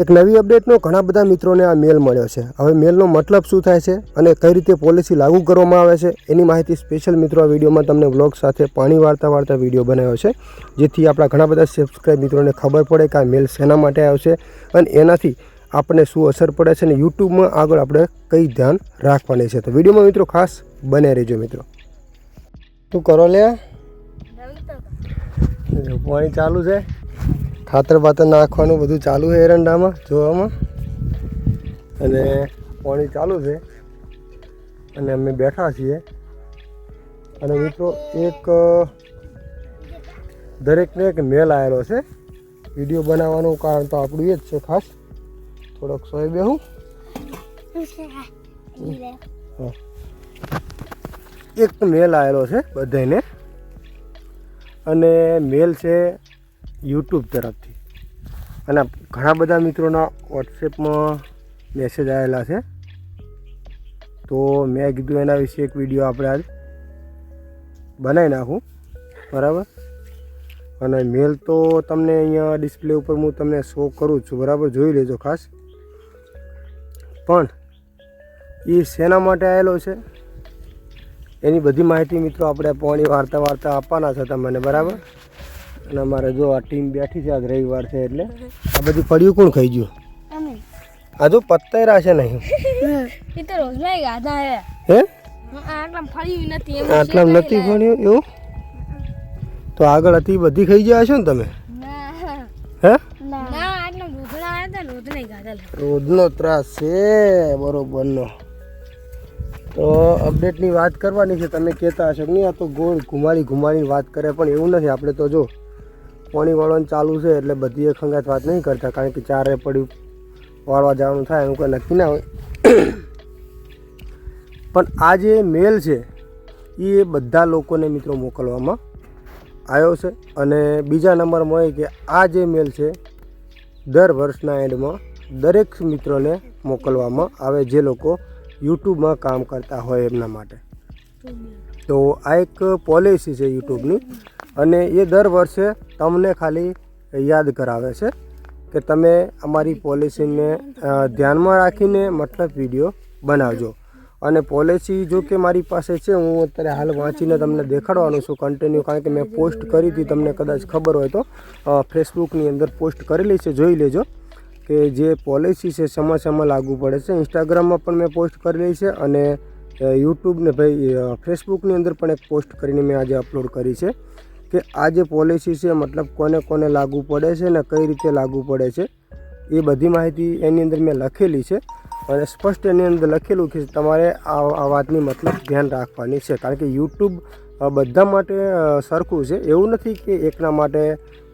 એક નવી અપડેટનો ઘણા બધા મિત્રોને આ મેલ મળ્યો છે. હવે મેલનો મતલબ શું થાય છે અને કઈ રીતે પોલિસી લાગુ કરવામાં આવે છે એની માહિતી સ્પેશિયલ મિત્રો આ વિડીયોમાં તમને બ્લોગ સાથે પાણી વાર્તા વાળતા વીડિયો બનાવ્યો છે. જેથી આપણા ઘણા બધા સબસ્ક્રાઈબ મિત્રોને ખબર પડે કે આ મેલ શેના માટે આવ્યો છે અને એનાથી આપણને શું અસર પડે છે અને યુટ્યુબમાં આગળ આપણે કઈ ધ્યાન રાખવાની છે. તો વિડીયોમાં મિત્રો ખાસ બને રહેજો મિત્રો. તું કરો લે પાણી ચાલુ છે. ખાતર બાતર નાખવાનું બધું ચાલુ છે એરંડામાં, જોવામાં. અને પાણી ચાલુ છે. અને અમે બેઠા છીએ. અને મિત્રો, એક, દરેકને એક મેલ આવેલો છે. વીડિયો બનાવવાનું કારણ તો આપણું એ જ છે ખાસ. થોડોક સોય બેહું. એક મેલ આવેલો છે બધાને અને મેલ છે યુટ્યુબ તરફથી. અને ઘણા બધા મિત્રોના વોટ્સએપમાં મેસેજ આવેલા છે. તો મેં કીધું એના વિશે એક વીડિયો આપણે આજ બનાવી નાખું. બરાબર? અને મેલ તો તમને અહીંયા ડિસ્પ્લે ઉપર હું તમને શો કરું છું. બરાબર? જોઈ લેજો ખાસ. પણ એ શેના માટે આવેલો છે? એની બધી માહિતી મિત્રો આપણે પોણી વાર્તા વાર્તા આપવાના છે તમને. બરાબર? અને અમારે જો આ ટીમ બેઠી છે આજ રવિવાર છે એટલે. આ બધું પડ્યું કોણ ખાઈ ગયું? આ જો પત્તેરા છે નહીં એ તો રોજ લઈ ગાધા હે. હે? આટલા ફળ્યું નથી આટલા નથી ભણ્યું એવું? તો આગળ હતી બધી ખાઈ ગયા છો ને તમે? હે? રોજનો ત્રાસ છે બરોબરનો. તો અપડેટની વાત કરવાની છે તમે કહેતા હશો નહીં આ તો ગોળ ઘુમાડી ઘુમાડીને વાત કરે પણ એવું નથી. આપણે તો જો પાણી વાળવાનું ચાલુ છે એટલે બધી એક ખંગાત વાત નહીં કરતા, કારણ કે ચારે પડ્યું વાળવા જવાનું થાય એનું કોઈ નક્કી ના હોય. પણ આ જે મેલ છે, એ બધા લોકોને મિત્રો મોકલવામાં આવ્યો છે અને બીજા નંબરમાં એ કે આ જે મેલ છે, દર વર્ષના એન્ડમાં દરેક મિત્રોને મોકલવામાં આવે જે લોકો યુટ્યુબમાં કામ કરતા હોય એમના માટે. તો આ એક પોલિસી છે યુટ્યુબની અને એ દર વર્ષે તમને ખાલી યાદ કરાવે છે કે તમે અમારી પોલિસીને ધ્યાનમાં રાખીને મતલબ વીડિયો બનાવજો. અને પોલિસી જો કે મારી પાસે છે, હું અત્યારે હાલ વાંચીને તમને દેખાડવાનું છું કન્ટિન્યુ કારણ કે મેં પોસ્ટ કરી હતી, તમને કદાચ ખબર હોય તો. ફેસબુકની અંદર પોસ્ટ કરેલી છે, જોઈ લેજો. કે જે પોલિસી છે સમય સમય લાગુ પડે છે. ઇન્સ્ટાગ્રામમાં પણ મેં પોસ્ટ કરેલી છે અને યુટ્યુબ ને ભાઈ ફેસબુકની અંદર પણ એક પોસ્ટ કરીને મેં આજે અપલોડ કરી છે કે આ જે પોલિસી છે, મતલબ કોને કોને લાગુ પડે છે ને કઈ રીતે લાગુ પડે છે, એ બધી માહિતી એની અંદર મેં લખેલી છે અને સ્પષ્ટ એની અંદર લખેલું કે તમારે આ વાતની મતલબ ધ્યાન રાખવાની છે. કારણ કે યુટ્યુબ બધા માટે સરખું છે. એવું નથી કે એકના માટે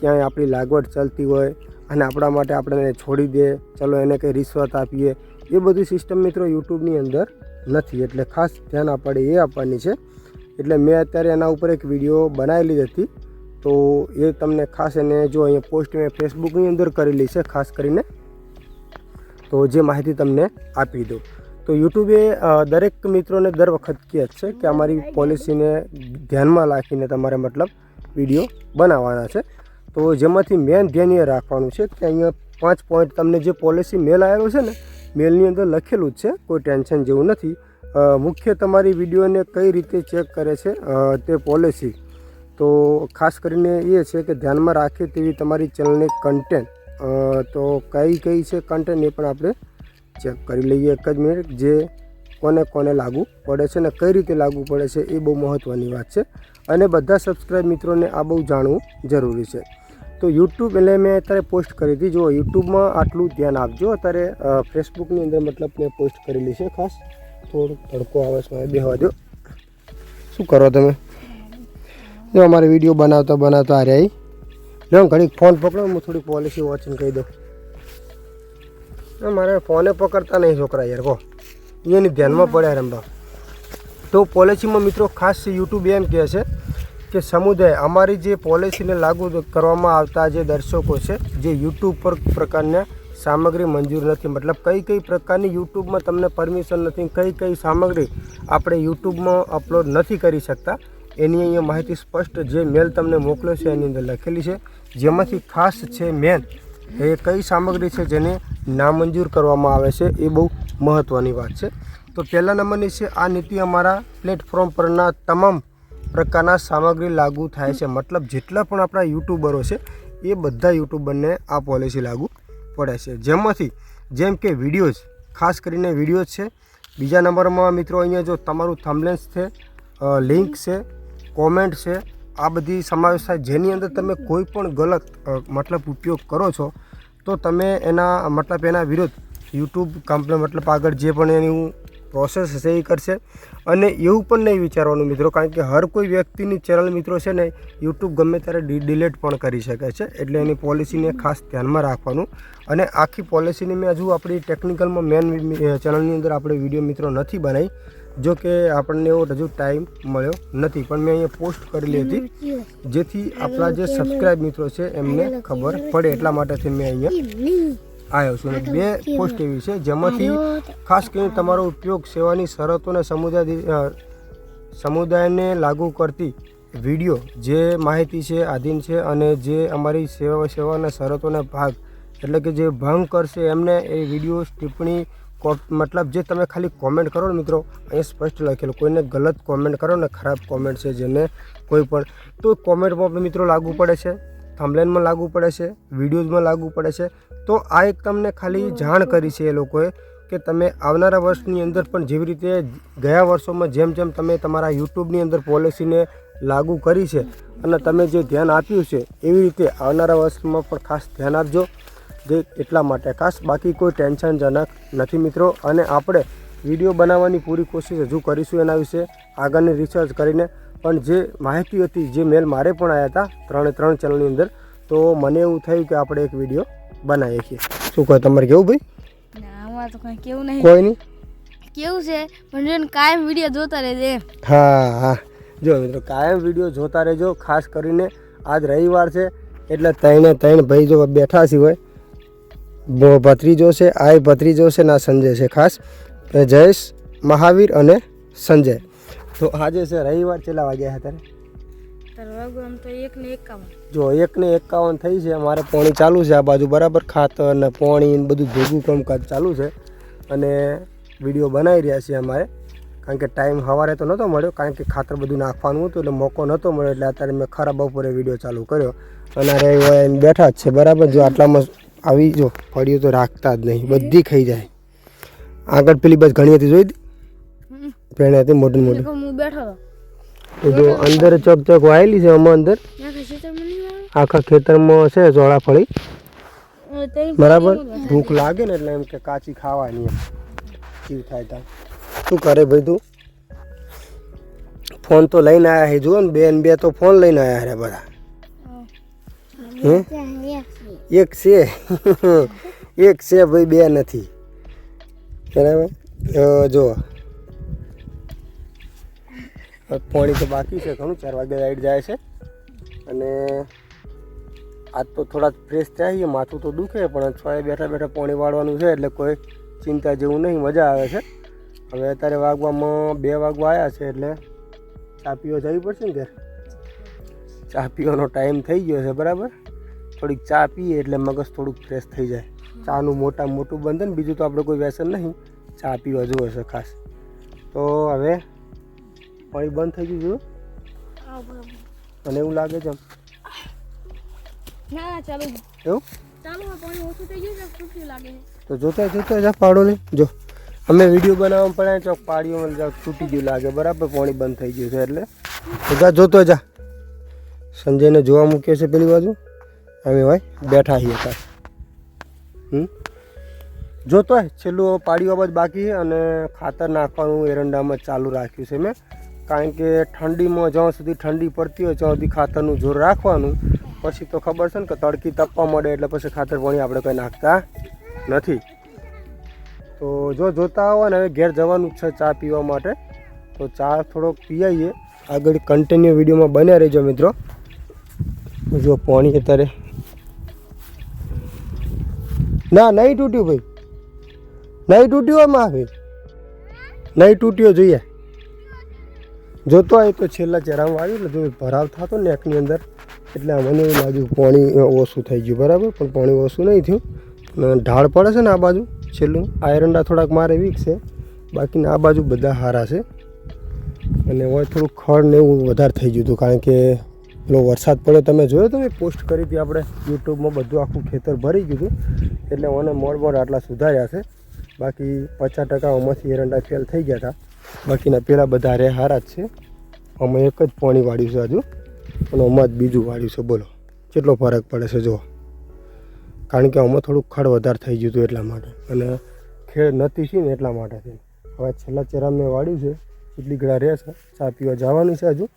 ક્યાંય આપણી લાગવડ ચાલતી હોય અને આપણા માટે આપણે છોડી દે, ચલો એને કંઈ રિશ્વત આપીએ. એ બધી સિસ્ટમ મિત્રો યુટ્યુબની અંદર નથી. એટલે ખાસ ધ્યાન આપણે એ આપવાની છે. એટલે મેં અત્યારે એના ઉપર એક વીડિયો બનાવેલી હતી. તો એ તમને ખાસ એને જો અહીંયા પોસ્ટ મેં ફેસબુકની અંદર કરેલી છે, ખાસ કરીને. તો જે માહિતી તમને આપી દઉં. તો યુટ્યુબે દરેક મિત્રોને દર વખત કહે છે કે અમારી પોલિસીને ધ્યાનમાં રાખીને તમારે મતલબ વીડિયો બનાવવાના છે. તો જેમાંથી મેન ધ્યાન એ રાખવાનું છે કે અહીંયા પાંચ પોઈન્ટ તમને જે પોલિસી મેલ આવેલો છે ને મેલની અંદર લખેલું જ છે, કોઈ ટેન્શન જેવું નથી. મુખ્ય તમારી વિડીયોને કઈ રીતે ચેક કરે છે તે પોલિસી. તો ખાસ કરીને એ છે કે ધ્યાનમાં રાખે તેવી તમારી ચેનલની કન્ટેન્ટ તો કઈ કઈ છે કન્ટેન્ટ એ પણ આપણે ચેક કરી લઈએ એક જ મિનિટ જે કોને કોને લાગુ પડે છે ને કઈ રીતે લાગુ પડે છે એ બહુ મહત્ત્વની વાત છે. અને બધા સબસ્ક્રાઈબ મિત્રોને આ બહુ જાણવું જરૂરી છે. તો યુટ્યુબ એટલે મેં અત્યારે પોસ્ટ કરી હતી. જો યુટ્યુબમાં આટલું ધ્યાન આપજો. અત્યારે ફેસબુકની અંદર મતલબ મેં પોસ્ટ કરેલી છે ખાસ. થોડુંક તડકો આવે છે બેહવા દો શું કરો તમે? જો, અમારે વીડિયો બનાવતા બનાવતા આ રહ્યા લો ઘડીક ફોન પકડો, હું થોડી પોલિસી વોચિંગ કહી દઉં. મારે ફોને પકડતા નહીં છોકરા યાર, કહો. એની ધ્યાનમાં પડ્યા રમવા. તો પોલિસીમાં મિત્રો ખાસ યુટ્યુબ એમ કહે છે કે સમુદાય અમારી જે પોલિસીને લાગુ કરવામાં આવતા જે દર્શકો છે, જે યુટ્યુબ પર પ્રકારના સામગ્રી મંજૂર નથી. મતલબ કઈ કઈ પ્રકારની યુટ્યુબમાં તમને પરમિશન નથી, કઈ કઈ સામગ્રી આપણે યુટ્યુબમાં અપલોડ નથી કરી શકતા, એની અહીંયા માહિતી સ્પષ્ટ જે મેલ તમને મોકલ્યો છે, એની અંદર લખેલી છે. જેમાંથી ખાસ છે મેન એ કઈ સામગ્રી છે જેને નામંજૂર કરવામાં આવે છે, એ બહુ મહત્ત્વની વાત છે. તો પહેલા નંબરની છે, આ નીતિ અમારા પ્લેટફોર્મ પરના તમામ પ્રકારના સામગ્રી લાગુ થાય છે. મતલબ જેટલા પણ આપણા યુટ્યુબરો છે, એ બધા યુટ્યુબરને આ પોલિસી લાગુ પડે છે. જેમાંથી જેમ કે વિડીયોઝ, ખાસ કરીને વિડીયોઝ છે. બીજા નંબરમાં મિત્રો અહીંયા જો તમારું થમ્બલેન્સ છે લિંક છે કોમેન્ટ છે, આ બધી સમાવેશ થાય. જેની અંદર તમે કોઈ પણ ગલત મતલબ ઉપયોગ કરો છો, તો તમે એના, મતલબ એના વિરુદ્ધ યુટ્યુબ કંપની મતલબ આગળ જે પણ એની પ્રોસેસ હશે એ કરશે. અને એવું પણ નહીં વિચારવાનું મિત્રો, કારણ કે હર કોઈ વ્યક્તિની ચેનલ મિત્રો છે ને, યુટ્યુબ ગમે ત્યારે ડિલેટ પણ કરી શકે છે. એટલે એની પોલિસીને ખાસ ધ્યાનમાં રાખવાનું. અને આખી પોલિસીની મેં હજુ આપણી ટેકનિકલમાં મેન ચેનલની અંદર આપણે વીડિયો મિત્રો નથી બનાવી. જો કે આપણને એવો હજુ ટાઈમ મળ્યો નથી, પણ મેં અહીંયા પોસ્ટ કરેલી હતી. જેથી આપણા જે સબસ્ક્રાઇબ મિત્રો છે એમને ખબર પડે, એટલા માટેથી મેં અહીંયા આવ્યો છું. અને બે પોસ્ટ એવી છે? જેમાંથી ખાસ કરીને તમારો ઉપયોગ સેવાની શરતોને સમુદાય સમુદાયને લાગુ કરતી વીડિયો જે માહિતી છે આધીન છે અને જે અમારી સેવા સેવાના શરતોના ભાગ એટલે કે જે ભંગ કરશે એમને એ વીડિયો ટિપ્પણી કો- મતલબ જે તમે ખાલી કોમેન્ટ કરો ને મિત્રો અહીંયા સ્પષ્ટ લખેલું. કોઈને ગલત કોમેન્ટ કરો ને ખરાબ કોમેન્ટ છે જેને કોઈ પણ તો કોમેન્ટમાં મિત્રો લાગુ પડે છે. થંબલેનમાં લાગુ પડે છે, વિડીયોઝમાં લાગુ પડે છે. તો આ એક તમને ખાલી જાણ કરી છે એ લોકોએ કે તમે આવનારા વર્ષની અંદર પણ જેવી રીતે ગયા વર્ષોમાં જેમ જેમ તમે તમારા યુટ્યુબની અંદર પોલિસીને લાગુ કરી છે અને તમે જે ધ્યાન આપ્યું છે, એવી રીતે આવનારા વર્ષમાં પણ ખાસ ધ્યાન આપજો. જે એટલા માટે ખાસ, બાકી કોઈ ટેન્શનજનક નથી મિત્રો. અને આપણે વીડિયો બનાવવાની પૂરી કોશિશ હજુ કરીશું એના વિશે. આગળની રિસર્ચ કરીને પણ જે માહિતી હતી જે મેલ મારે પણ આવ્યા હતા ત્રણે ત્રણ ચેનલની અંદર તો મને એવું થયું કે આપણે એક વીડિયો બનાવીએ છીએ. શું કહે તમારે કેવું ભાઈ? ના તો કઈ કેવું નહીં. કોઈ નહીં? કેવું છે? પણ જો કાયમ વીડિયો જોતા રહેજે. હા હા. જો મિત્રો કાયમ વીડિયો જોતા રહેજો ખાસ કરીને આજ રવિવાર છે એટલે ત્રણે ત્રણ ભાઈ જો બેઠા છે હોય ભત્રીજો છે આ ભત્રીજો છે ને સંજય છે ખાસ. જયેશ મહાવીર અને સંજય. તો આજે છે રવિવાર કેટલા વાગ્યા હતા વાગુ એક ને જો એકાવન થઈ છે અમારે પોણી ચાલુ છે આ બાજુ બરાબર? ખાતર ને પોણી ને બધું ભેગું કામકાજ ચાલુ છે. અને વીડિયો બનાવી રહ્યા છીએ અમારે. કારણ કે ટાઈમ સવારે તો નહોતો મળ્યો કારણ કે ખાતર બધું નાખવાનું હતું એટલે મોકો નહોતો મળ્યો એટલે અત્યારે મેં ખરા બપોરે વીડિયો ચાલુ કર્યો. અને રવિવારે બેઠા જ છે બરાબર? જો આટલામાં આવી જો ફળીઓ તો રાખતા જ નહીં બધી ખાઈ જાય. આગળ પેલી બસ ઘણી હતી જોઈ પેણે હતી મોટી મોટી હું બેઠો તો જો અંદર ચોક ચોક વાયેલી છે આમાં અંદર. આખા ખેતરમાં છે ચોળાફળી બરાબર? ભૂખ લાગે ને એટલે એમ કે કાચી ખાવાની જીવ થાય તા શું કરે ભાઈ તું? ફોન તો લઈને આવ્યા છે જુઓ ને બે ને બે તો ફોન લઈને આવ્યા રે બધા. એક છે. એક છે ભાઈ બે નથી. બરાબર? જો પોણી તો બાકી છે ઘણું, ચાર વાગે લાઈટ જાય છે. અને આજ તો થોડા ફ્રેશ થયા છીએ, માથું તો દુખે, પણ છ બેઠા બેઠા પોણી વાળવાનું છે, એટલે કોઈ ચિંતા જેવું નહીં, મજા આવે છે. હવે અત્યારે વાગવામાં બે વાગવા આવ્યા છે, એટલે ચા પીવા જવી પડશે ને ઘેર? ચા પીવાનો ટાઈમ થઈ ગયો છે, બરાબર? થોડીક ચા પીએ, એટલે મગજ થોડુંક ફ્રેશ થઈ જાય. ચાનું મોટા મોટું બંધન, બીજું તો આપણે કોઈ વ્યસન નહીં. ચા પીવા જોવે છે ખાસ. તો હવે પાણી બંધ થઈ ગયું જોયું અને એવું લાગે છે ના ચાલુ એવું? ચાલુ પાણી ઓછું થઈ ગયું છે લાગે તો જોતા જોતા જા પાડો લે જો અમે વીડિયો બનાવવા પડે ચોક પાડીઓમાં જા તૂટી ગયું લાગે. બરાબર પાણી બંધ થઈ ગયું છે એટલે. તો જા જોતો જા. સંજયને જોવા મૂક્યો છે પેલી બાજુ. અમે ભાઈ બેઠા છીએ તાર હમ? જોતો છેલ્લું પાડીઓ બાદ બાકી અને ખાતર નાખવાનું એરંડામાં ચાલુ રાખ્યું છે મેં. કારણ કે ઠંડીમાં જ્યાં સુધી ઠંડી પડતી હોય ત્યાં સુધી ખાતરનું જોર રાખવાનું. પછી તો ખબર છે ને કે તડકી તપવા મળે એટલે પછી ખાતર પાણી આપણે કંઈ નાખતા નથી. તો જો જોતા હોય ને, હવે ઘેર જવાનું છે ચા પીવા માટે. તો ચા થોડોક પીઆઈએ. આગળ કન્ટિન્યુ વિડીયોમાં બન્યા રહેજો મિત્રો. જો પાણી અત્યારે ના, નહીં તૂટ્યું ભાઈ. નહીં તૂટ્યું એમાં ભાઈ નહીં તૂટ્યો જોઈએ. જોતો હોય તો છેલ્લા ચહેરામાં આવ્યું એટલે જો ભરાવ થતો નેકની અંદર. એટલે મને એવું લાગ્યું પાણી ઓછું થઈ ગયું, બરાબર? પણ પાણી ઓછું નહીં થયું. ઢાળ પડે છે ને આ બાજુ, છેલ્લું. આયરંડા થોડાક મારે વીક છે. બાકીના આ બાજુ બધા સારા છે. અને હવે થોડું ખડ ને એવું વધારે થઈ ગયું હતું, કારણ કે પેલો વરસાદ પડ્યો. તમે જોયો તમે, પોસ્ટ કરી હતી આપણે યુટ્યુબમાં બધું આખું ખેતર ભરી ગયું હતું. એટલે મને મોડ મોડ આટલા સુધાર્યા છે. બાકી પચાસ ટકા આમાંથી એરંડા ફેલ થઈ ગયા હતા. બાકીના પેલા બધા રે હારા જ છે. અમે એક જ પાણી વાળ્યું છે હજુ અને આમાં જ બીજું વાળ્યું છે, બોલો. કેટલો ફરક પડે છે જો કારણ કે આમાં થોડુંક ખડ વધારે થઈ ગયું હતું એટલા માટે. અને ખેડ નથી છે ને એટલા માટે થઈને. હવે છેલ્લા ચેરા મેં વાળ્યું છે, એટલી ઘડા રહે છે. ચા પીવા જવાનું છે હજુ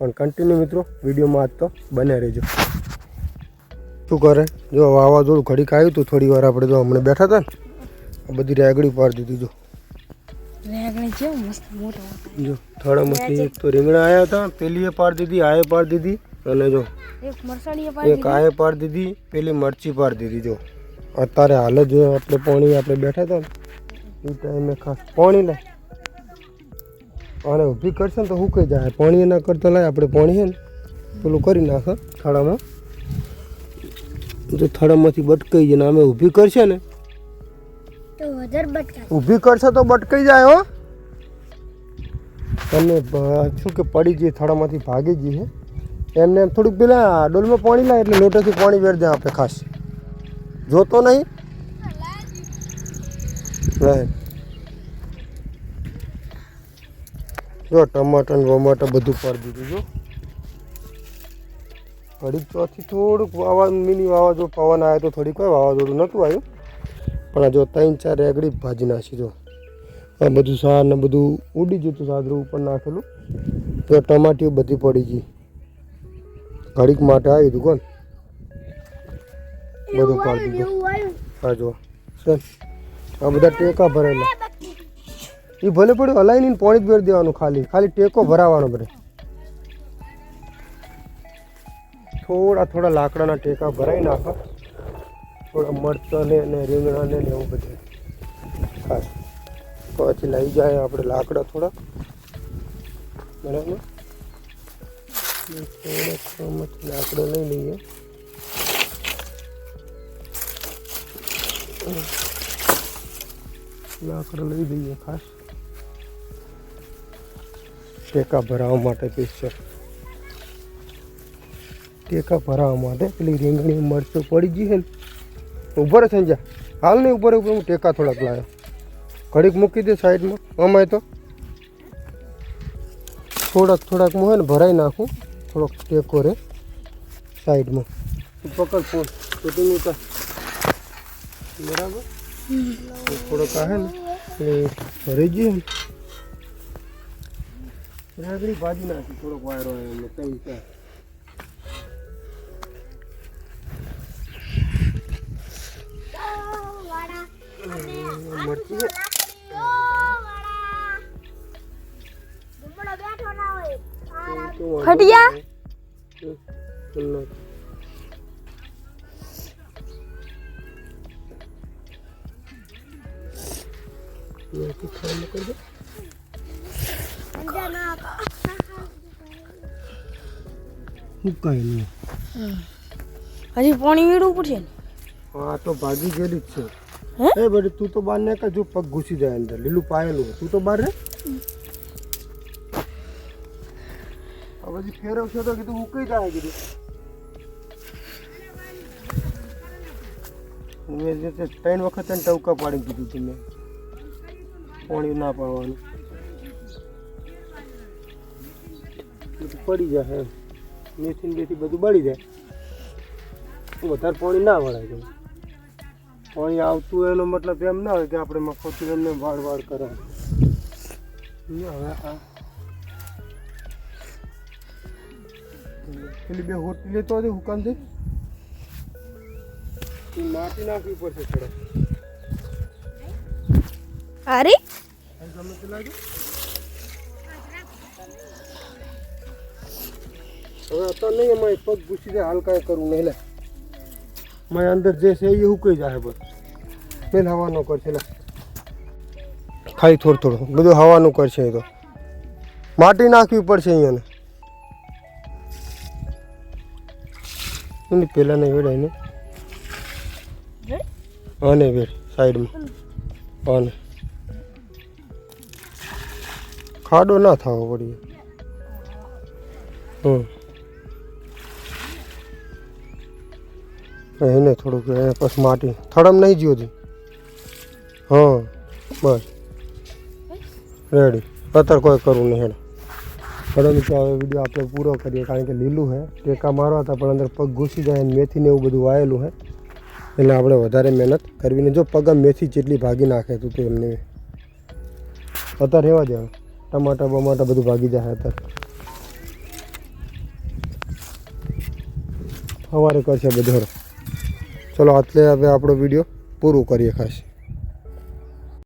પણ કન્ટિન્યુ મિત્રો, વિડીયોમાં આજ તો બને રહેજો. શું કરે? જો વાવાઝોડું ઘડીક આવ્યું હતું થોડી વાર આપણે જો હમણાં બેઠા હતા ને બધી રેગડી પાડી દીધી, જો. જો થડામાંથી એક તો રીંગણા આવ્યા હતા પેલી એ પાડી દીધી આએ પાર દીધી અને જો એક આયે પાર આએ પાડી દીધી પેલી મરચી પાડ દીધી જો. અત્યારે હાલ જ આપણે પાણી આપણે બેઠા હતા ને એ ટાઈમે ખાસ પાણી લે. અને ઊભી કરશે ને તો સુકાઈ જાય. પાણી એના કરતા લાય આપણે પાણી છે ને પેલું કરી નાખે થાળામાં જો થાળામાંથી બટકાઈ જાય ને અમે ઊભી કરશે ને ઊભી કરશે તો બટકાઈ જાય હો. તમને શું કે પડી જઈએ થડામાંથી ભાગી જઈએ. એમને એમ થોડુંક પેલા ડોલમાં પાણી લાય એટલે લોટેથી પાણી વેર દે આપણે ખાસ. જોતો નહીં. જો ટમાટર વમાટર બધું પાડી દીધું, જો. ઘડીક ચોથી થોડુંક વાવા, મિની વાવાઝોડું પવન આવ્યો તો થોડીક વાર વાવાઝોડું નહોતું આવ્યું. પણ આ જો ત્રણ ચાર રેગડી ભાજી નાખી દો આ બધું સાર ને બધું ઉડી ગયું હતું સાદરું ઉપર નાખેલું. તો ટમાટીઓ બધી પડી ગઈ. ઘડીક માટે આવી હતું કોણ? બધું પાડી દીધું. હા જો. આ બધા ટેકા ભરેલા. એ ભલે પડ્યું હલાઈ નહીં પોણી જ ભરી દેવાનું ખાલી. ખાલી ટેકો ભરાવાનો બધે થોડા થોડા લાકડાના ટેકા ભરાઈ નાખો. થોડા મરચાં ને અને રીંગણા ને એવું બધું. ખાસ. પછી લઈ જાય આપણે લાકડા થોડા બરાબર? થોડા ચમચ લાકડો લઈ લઈએ. લાકડો લઈ દઈએ ખાસ. ટેકા ભરાવવા માટે પીસર ટેકા ભરાવવા માટે પેલી રીંગણી, મરચું પડી ગઈ છે ને? ઊભો રહે સંજા હાલ નહીં ઉપર ઉપર હું ટેકા થોડાક લાવ્યો ઘડીક મૂકી દે સાઈડમાં. અમાય તો. થોડાક થોડાક હું હે ને ભરાઈ નાખું. થોડોક ટેકો રે સાઈડમાં. તું પકડ ફોન. તો તું ઉતાર બરાબર? તો થોડોક આ હે ને, એ ભરાઈ ગયું ને રેગડી ભાજી નાખી, થોડોક વાયરો આવ્યો એમને ત્રણ ચાર નહીં. હજી પાણી વીડવું પડશે ને. હા તો ભાગી ગયેલી જ છે? એ બધી તું તો બહાર ને જો પગ ઘૂસી જાય અંદર લીલું પાયેલું હોય. તું તો બહાર રે આ બધી ફેરવશો તો કીધું મૂકી જાય કીધું મેં જે તે ત્રણ વખત એને ટવકા પાડી દીધું તમે પાણી ના પાવાનું બધું પડી જાય એમ મેથી ને બેથી બધું બળી જાય વધારે પાણી ના વળાય જાય પાણી આવતું એનો મતલબ એમ ના હોય કે આપણે મફતથી એમને વાળ વાળ કરે. હવે આ. પેલી બે હોટી લેતો હતી હુકામથી ઈ માટી નાખવી પડશે થોડો. અરે? ગમે તે લાગે. હવે અત્યારે નહીં એમાં પગ ઘૂસી જાય હાલ કાંઈ કરવું નહીં લે. મારી અંદર જે છે એ હુકાઈ જાય બસ. પેલ હવાનો કરશે ખાલી થોડું થોડું. બધું હવાનું કરશે એ તો. માટી નાખવી પડશે અહીંયાને. પહેલાં ને વેડાય ને. અને વેડ સાઈડમાં. અને. ખાડો ના થવો પડ્યો હમ. એને થોડુંક પછી માટી, થડમ નહીં જ્યો હતી હા, બસ. રેડી અત્યારે કોઈ કરવું નહીં હેડ. પરંતુ મિત્રો હવે વીડિયો આપણે પૂરો કરીએ, કારણ કે લીલું છે ટેકા મારવા હતા, પણ અંદર પગ ઘૂસી જાય અને મેથીને એવું બધું વાયેલું છે એટલે આપણે વધારે મહેનત કરવીને જો પગ મેથી જેટલી ભાગી નાખે તું તો એમને. અત્યારે રહેવા દે ટમાટા બમાટા બધું ભાગી જાય અત્યારે. સવારે કરશે બધો ચલો આટલે હવે આપણો વીડિયો પૂરું કરીએ ખાસ.